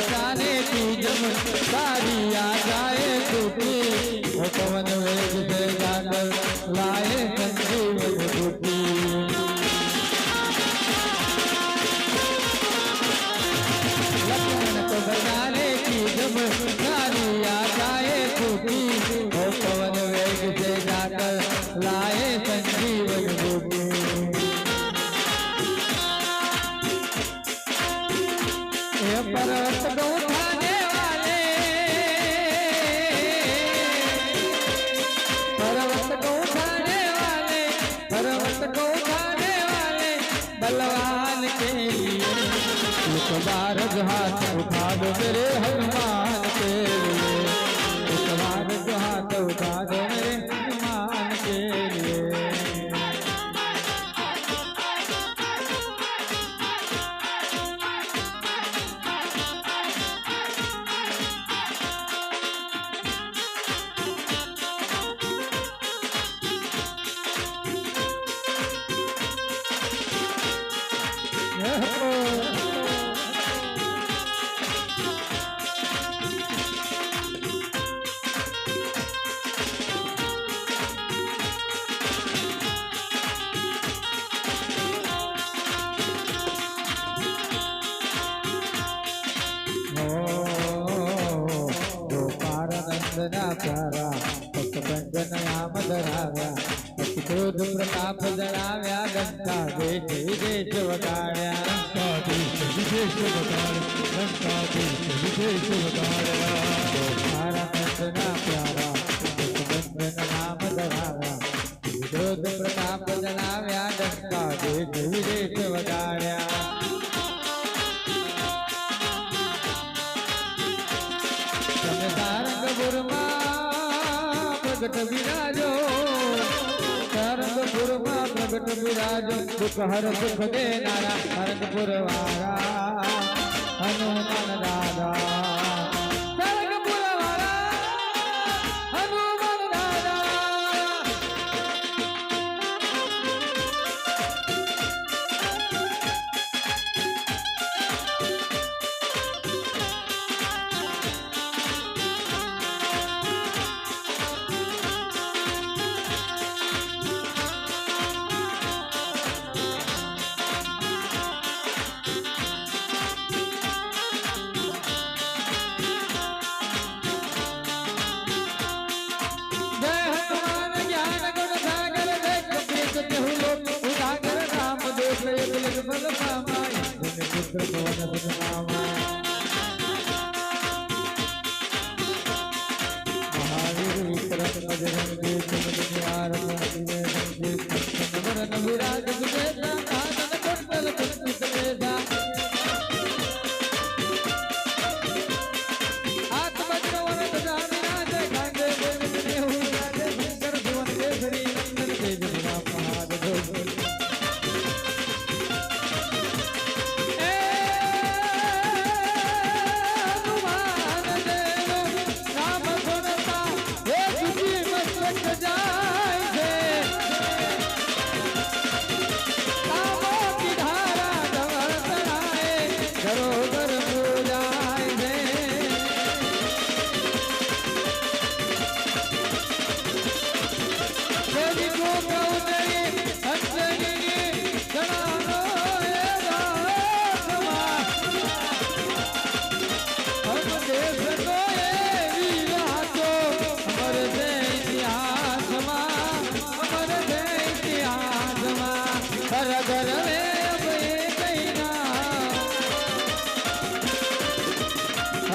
बचाने की जब सारी आ जाए टूटी वो पवन जाकर लाए। जो हाथ उठा दो मेरे हनुमान वगाव्या तो प्रताप जराव्या दत्ता देश विदेश वगाड्या दत्ता देश विदेश वगाड दत्ता देश विदेश वगाड्या हमारा बंदना प्यारा बंदन नाम धराव्या विरोध प्रताप जराव्या दत्ता देश विदेश वगाड्या संसार कबुरमा प्रगट विराजो પ્રગટ બિરાજો દુઃખ હર સુખ દેનારા હરદપુર વાળા હનુમાન દાદા 这时候，他不知道。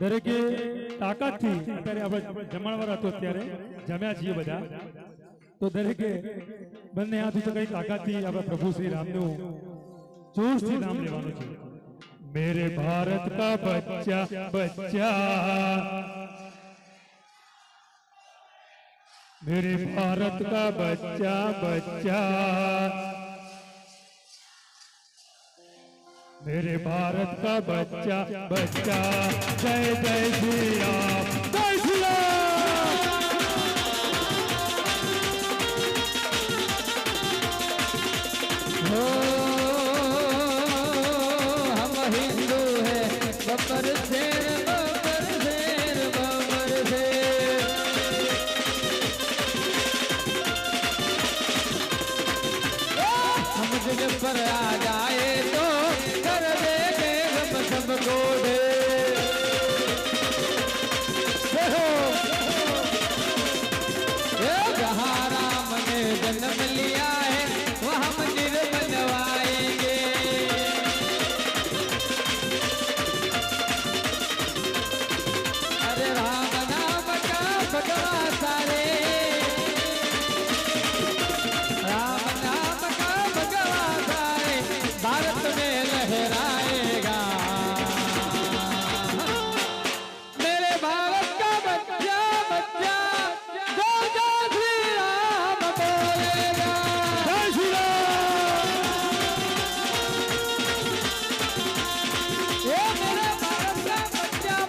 દરેકે તાકાતથી અત્યારે આપણે જમણવાર હતો અત્યારે જમ્યા છીએ બધા તો દરેકે બંને હાથ ઊંચા કરી તાકાતથી આપણા પ્રભુ શ્રી રામનું જોરથી નામ લેવાનું છે मेरे भारत का बच्चा बच्चा मेरे भारत का बच्चा बच्चा मेरे भारत का बच्चा बच्चा। जय जय श्री राम जय श्री राम हम हिंदू हैं। बबर शेर बबर शेर बबर शेर। हम जगह पर आ जा।